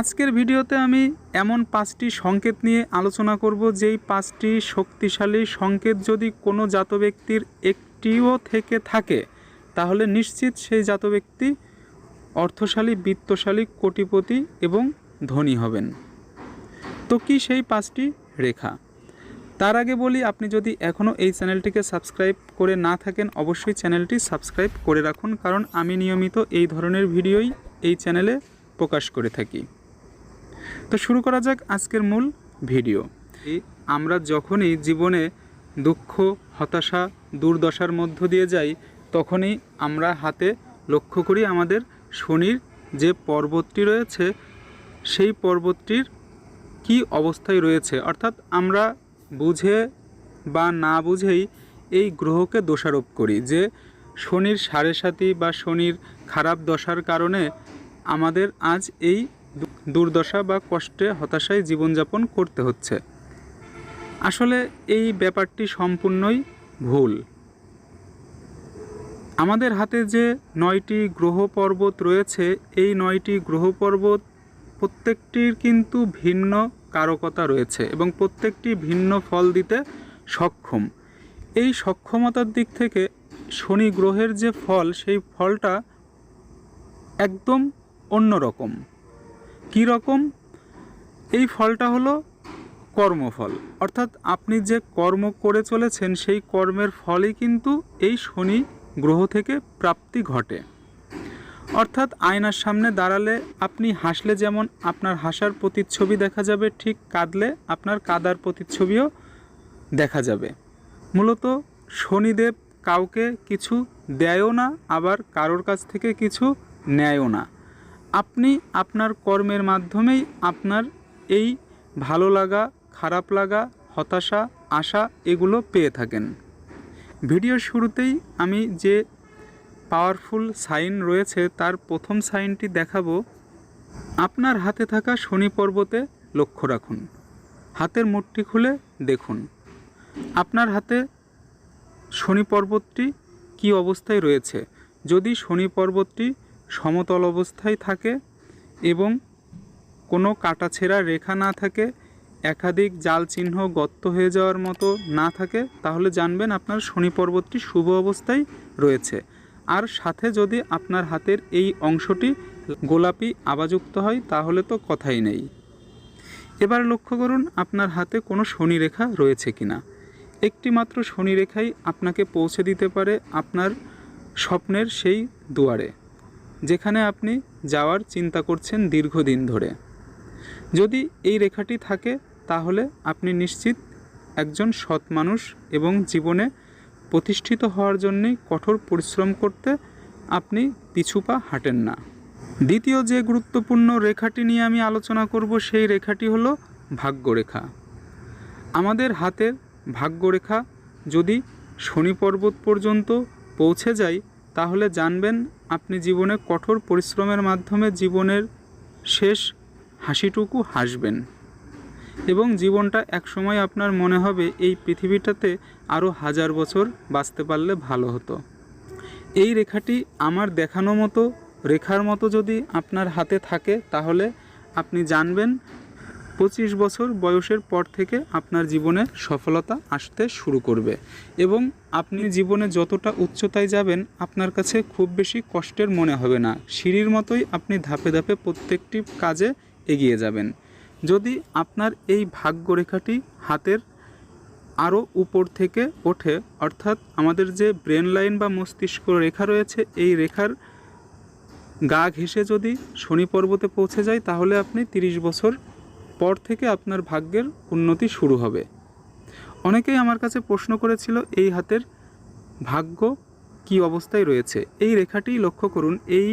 আজকের ভিডিওতে আমি এমন পাঁচটি সংকেত নিয়ে আলোচনা করব, যেই পাঁচটি শক্তিশালী সংকেত যদি কোনো জাত ব্যক্তির একটিও থেকে থাকে, তাহলে নিশ্চিত সেই জাত ব্যক্তি অর্থশালী, বিত্তশালী, কোটিপতি এবং ধনী হবেন। তো কি সেই পাঁচটি রেখা? তার আগে বলি, আপনি যদি এখনও এই চ্যানেলটিকে সাবস্ক্রাইব করে না থাকেন, অবশ্যই চ্যানেলটি সাবস্ক্রাইব করে রাখুন, কারণ আমি নিয়মিত এই ধরনের ভিডিওই এই চ্যানেলে প্রকাশ করে থাকি। তো শুরু করা যাক আজকের মূল ভিডিও। আমরা যখনই জীবনে দুঃখ, হতাশা, দুর্দশার মধ্য দিয়ে যাই, তখনই আমরা হাতে লক্ষ্য করি আমাদের শনির যে পর্বতটি রয়েছে, সেই পর্বতটির কি অবস্থায় রয়েছে। অর্থাৎ আমরা বুঝে বা না বুঝেই এই গ্রহকে দোষারোপ করি যে শনির সাড়ে সাতি বা শনির খারাপ দশার কারণে আমাদের আজ এই দুর্দশা বা কষ্টে হতাশায় জীবনযাপন করতে হচ্ছে। আসলে এই ব্যাপারটি সম্পূর্ণই ভুল। আমাদের হাতে যে নয়টি গ্রহ পর্বত রয়েছে, এই নয়টি গ্রহ পর্বত প্রত্যেকটির কিন্তু ভিন্ন কারকতা রয়েছে এবং প্রত্যেকটি ভিন্ন ফল দিতে সক্ষম। এই সক্ষমতার দিক থেকে শনি গ্রহের যে ফল, সেই ফলটা একদম অন্যরকম। কী রকম এই ফলটা হলো কর্মফল। অর্থাৎ আপনি যে কর্ম করে চলেছেন, সেই কর্মের ফলই কিন্তু এই শনি গ্রহ থেকে প্রাপ্তি ঘটে। অর্থাৎ আয়নার সামনে দাঁড়ালে আপনি হাসলে যেমন আপনার হাসার প্রতিচ্ছবি দেখা যাবে, ঠিক কাঁদলে আপনার কাদার প্রতিচ্ছবিও দেখা যাবে। মূলত শনিদেব কাউকে কিছু দেয়ও না, আবার কারোর কাছ থেকে কিছু নেয়ও না। আপনি আপনার কর্মের মাধ্যমেই আপনার এই ভালো লাগা, খারাপ লাগা, হতাশা, আশা এগুলো পেয়ে থাকেন। ভিডিওর শুরুতেই আমি যে পাওয়ারফুল সাইন রয়েছে তার প্রথম সাইনটি দেখাবো। আপনার হাতে থাকা শনি পর্বতে লক্ষ্য রাখুন। হাতের মুঠটি খুলে দেখুন। আপনার হাতে শনি পর্বতটি কি অবস্থায় রয়েছে? যদি শনি পর্বতটি সমতল অবস্থায় থাকে এবং কোনো কাটাছেঁড়া রেখা না থাকে, একাধিক জাল চিহ্ন গর্ত হয়ে যাওয়ার মতো না থাকে, তাহলে জানবেন আপনার শনি পর্বতটি শুভ অবস্থায় রয়েছে। আর সাথে যদি আপনার হাতের এই অংশটি গোলাপি আবাযুক্ত হয়, তাহলে তো কথাই নেই। এবার লক্ষ্য করুন, আপনার হাতে কোনো শনি রেখা রয়েছে কিনা। একটি মাত্র শনি রেখাই আপনাকে পৌঁছে দিতে পারে আপনার স্বপ্নের সেই দুয়ারে। যেখানে আপনি যাওয়ার চিন্তা করছেন দীর্ঘদিন ধরে। যদি এই রেখাটি থাকে, তাহলে আপনি নিশ্চিত একজন সৎ মানুষ এবং জীবনে প্রতিষ্ঠিত হওয়ার জন্যে কঠোর পরিশ্রম করতে আপনি পিছুপা হাঁটেন না। দ্বিতীয় যে গুরুত্বপূর্ণ রেখাটি নিয়ে আমি আলোচনা করব, সেই রেখাটি হলো ভাগ্যরেখা। আমাদের হাতের ভাগ্যরেখা যদি শনি পর্বত পর্যন্ত পৌঁছে যায় তাহলে জানবেন আপনি জীবনে কঠোর পরিশ্রমের মাধ্যমে জীবনের শেষ হাসিটুকু হাসবেন। এবং জীবনটা একসময় আপনার মনে হবে এই পৃথিবীটাতে আরও হাজার বছর বাঁচতে পারলে ভালো হতো। এই রেখাটি আমার দেখানো মতো, রেখার মতো যদি আপনার হাতে থাকে, তাহলে আপনি জানবেন পঁচিশ বছর বয়সের পর থেকে আপনার জীবনে সফলতা আসতে শুরু করবে এবং আপনি জীবনে যতটা উচ্চতায় যাবেন, আপনার কাছে খুব বেশি কষ্টের মনে হবে না। সিঁড়ির মতোই আপনি ধাপে ধাপে প্রত্যেকটি কাজে এগিয়ে যাবেন। যদি আপনার এই ভাগ্যরেখাটি হাতের আরও উপর থেকে ওঠে, অর্থাৎ আমাদের যে ব্রেন লাইন বা মস্তিষ্ক রেখা রয়েছে, এই রেখার গা ঘেঁষে যদি শনি পর্বতে পৌঁছে যায়, তাহলে আপনি তিরিশ বছর পর থেকে আপনার ভাগ্যের উন্নতি শুরু হবে। অনেকেই আমার কাছে প্রশ্ন করেছিল, এই হাতের ভাগ্য কি অবস্থায় রয়েছে? এই রেখাটি লক্ষ্য করুন, এই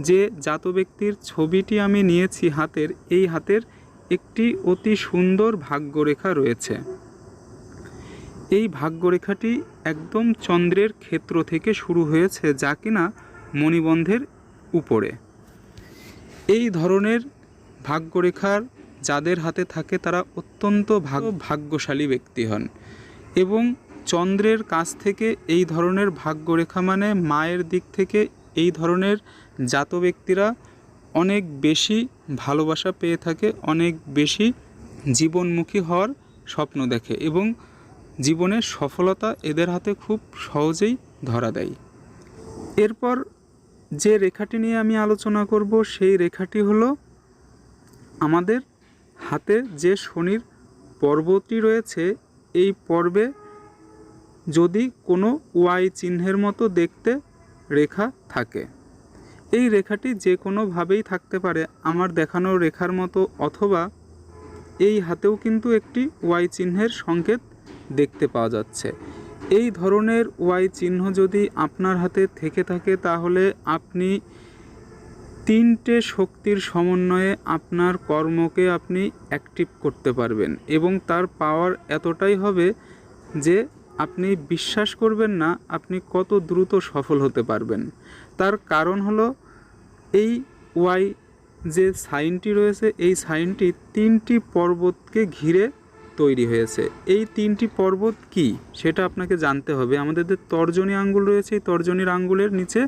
যে জাত ব্যক্তির ছবিটি আমি নিয়েছি হাতের, এই হাতের একটি অতি সুন্দর ভাগ্যরেখা রয়েছে। এই ভাগ্যরেখাটি একদম চন্দ্রের ক্ষেত্র থেকে শুরু হয়েছে, যা কিনা মণিবন্ধের উপরে। এই ধরনের ভাগ্যরেখার যাদের হাতে থাকে তারা অত্যন্ত ভাগ ভাগ্যশালী ব্যক্তি হন এবং চন্দ্রের কাছ থেকে এই ধরনের ভাগ্যরেখা মানে মায়ের দিক থেকে এই ধরনের জাত ব্যক্তিরা অনেক বেশি ভালোবাসা পেয়ে থাকে, অনেক বেশি জীবনমুখী হওয়ার স্বপ্ন দেখে এবং জীবনের সফলতা এদের হাতে খুব সহজেই ধরা দেয়। এরপর যে রেখাটি নিয়ে আমি আলোচনা করব সেই রেখাটি হলো আমাদের হাতে যে শনির পর্বটি রয়েছে, এই পর্বে যদি কোনো ওয়াই চিহ্নের মতো দেখতে রেখা থাকে। এই রেখাটি যে কোনোভাবেই থাকতে পারে আমার দেখানো রেখার মতো, অথবা এই হাতেও কিন্তু একটি ওয়াই চিহ্নের সংকেত দেখতে পাওয়া যাচ্ছে। এই ধরনের ওয়াই চিহ্ন যদি আপনার হাতে থেকে থাকে, তাহলে আপনি তিনটে শক্তির সমন্বয়ে আপনার কর্মকে আপনি অ্যাক্টিভ করতে পারবেন এবং তার পাওয়ার এতটাই হবে যে আপনি বিশ্বাস করবেন না আপনি কত দ্রুত সফল হতে পারবেন। তার কারণ হলো এই ওয়াই যে সাইনটি রয়েছে, এই সাইনটি তিনটি পর্বতকে ঘিরে তৈরি হয়েছে। এই তিনটি পর্বত কি? সেটা আপনাকে জানতে হবে। আমাদের যে তর্জনী আঙ্গুল রয়েছে, এই তর্জনীর আঙ্গুলের নিচে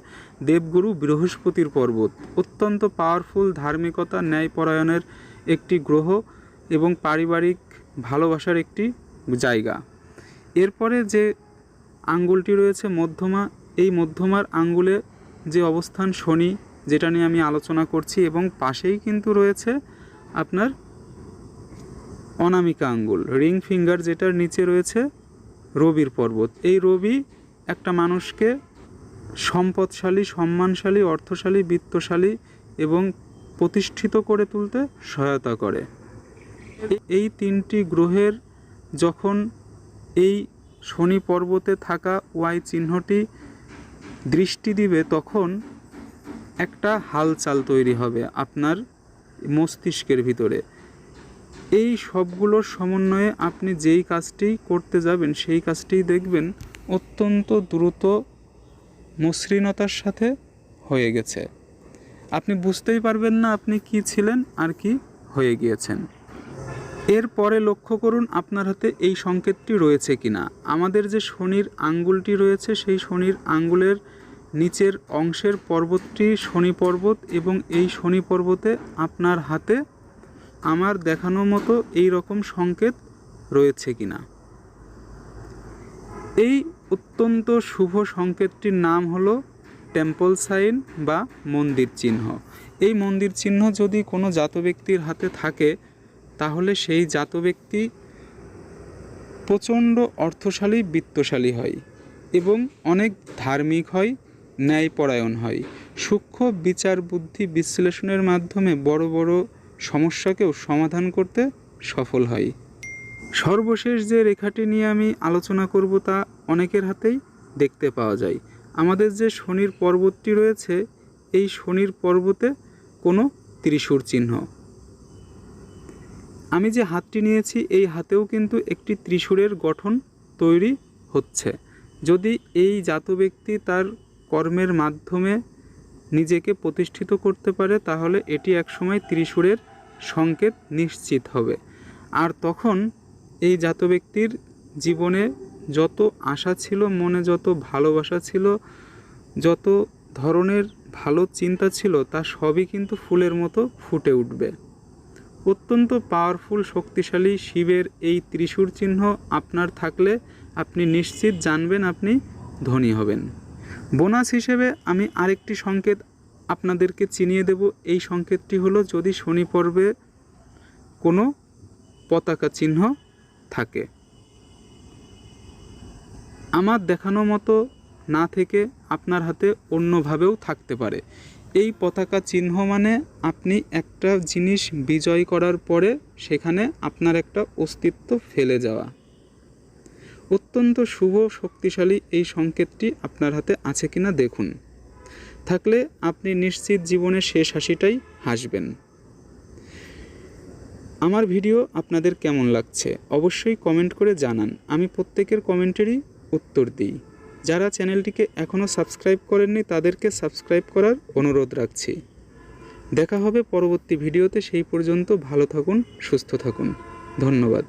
দেবগুরু বৃহস্পতির পর্বত। অত্যন্ত পাওয়ারফুল ধার্মিকতা, ন্যায়পরায়ণের একটি গ্রহ এবং পারিবারিক ভালোবাসার একটি জায়গা। এরপরে যে আঙ্গুলটি রয়েছে, মধ্যমা, এই মধ্যমার আঙ্গুলে যে অবস্থান শনি, যেটা নিয়ে আমি আলোচনা করছি এবং পাশেই কিন্তু রয়েছে আপনার অনামিকা আঙ্গুল, রিং ফিঙ্গার যেটার নিচে রয়েছে রবির পর্বত। এই রবি একটা মানুষকে সম্পদশালী, সম্মানশালী, অর্থশালী, বিত্তশালী এবং প্রতিষ্ঠিত করে তুলতে সহায়তা করে। এই তিনটি গ্রহের যখন এই শনি পর্বতে থাকা ওয়াই চিহ্নটি দৃষ্টি দিবে, তখন একটা হালচাল তৈরি হবে আপনার মস্তিষ্কের ভিতরে। এই সবগুলোর সমন্বয়ে আপনি যেই কাজটি করতে যাবেন, সেই কাজটি দেখবেন অত্যন্ত দ্রুত মসৃণতার সাথে হয়ে গেছে। আপনি বুঝতেই পারবেন না আপনি কি ছিলেন আর কি হয়ে গিয়েছেন। এরপরে লক্ষ্য করুন আপনার হাতে এই সংকেতটি রয়েছে কিনা। আমাদের যে শনির আঙ্গুলটি রয়েছে, সেই শনির আঙ্গুলের নিচের অংশের পর্বতটি শনি পর্বত এবং এই শনি পর্বতে আপনার হাতে আমার দেখানো মতো এই রকম সংকেত রয়েছে কিনা? এই অত্যন্ত শুভ সংকেতটির নাম হলো টেম্পল সাইন বা মন্দির চিহ্ন। এই মন্দির চিহ্ন যদি কোনো জাত ব্যক্তির হাতে থাকে, তাহলে সেই জাত ব্যক্তি প্রচণ্ড অর্থশালী, বিত্তশালী হয় এবং অনেক ধার্মিক হয়, ন্যায়পরায়ণ হয়। সূক্ষ্ম বিচার বুদ্ধি বিশ্লেষণের মাধ্যমে বড় বড় সমস্যাকেও সমাধান করতে সফল হয়। সর্বশেষ যে রেখাটি নিয়ে আমি আলোচনা করব তা অনেকের হাতেই দেখতে পাওয়া যায়। আমাদের যে শনির পর্বতটি রয়েছে, এই শনির পর্বতে কোনো ত্রিশূর চিহ্ন। আমি যে হাতটি নিয়েছি, এই হাতেও কিন্তু একটি ত্রিশূরের গঠন তৈরি হচ্ছে। যদি এই জাত ব্যক্তি তার কর্মের মাধ্যমে নিজেকে প্রতিষ্ঠিত করতে পারে, তাহলে এটি একসময় ত্রিশূরের সংকেত নিশ্চিত হবে। আর তখন এই জাত ব্যক্তির জীবনে যত আশা ছিল, মনে যত ভালোবাসা ছিল, যত ধরনের ভালো চিন্তা ছিল, তা সবই কিন্তু ফুলের মতো ফুটে উঠবে। অত্যন্ত পাওয়ারফুল শক্তিশালী শিবের এই ত্রিশূর চিহ্ন আপনার থাকলে আপনি নিশ্চিত জানবেন আপনি ধনী হবেন। বোনাস হিসেবে আমি আরেকটি সংকেত আপনাদেরকে চিনিয়ে দেব। এই সংকেতটি হলো, যদি শনি পর্বে কোনো পতাকা চিহ্ন থাকে। আমার দেখানো মতো না থেকে আপনার হাতে অন্যভাবেও থাকতে পারে। এই পতাকা চিহ্ন মানে আপনি একটা জিনিস বিজয় করার পরে সেখানে আপনার একটা অস্তিত্ব ফেলে যাওয়া। অত্যন্ত শুভ, শক্তিশালী এই সংকেতটি আপনার হাতে আছে কিনা দেখুন। থাকলে আপনি নিশ্চিত জীবনের শেষ হাসিটাই হাসবেন। আমার ভিডিও আপনাদের কেমন লাগছে অবশ্যই কমেন্ট করে জানান। আমি প্রত্যেকের কমেন্টেরই উত্তর দিই। যারা চ্যানেলটিকে এখনও সাবস্ক্রাইব করেননি, তাদেরকে সাবস্ক্রাইব করার অনুরোধ রাখছি। দেখা হবে পরবর্তী ভিডিওতে, সেই পর্যন্ত ভালো থাকুন, সুস্থ থাকুন। ধন্যবাদ।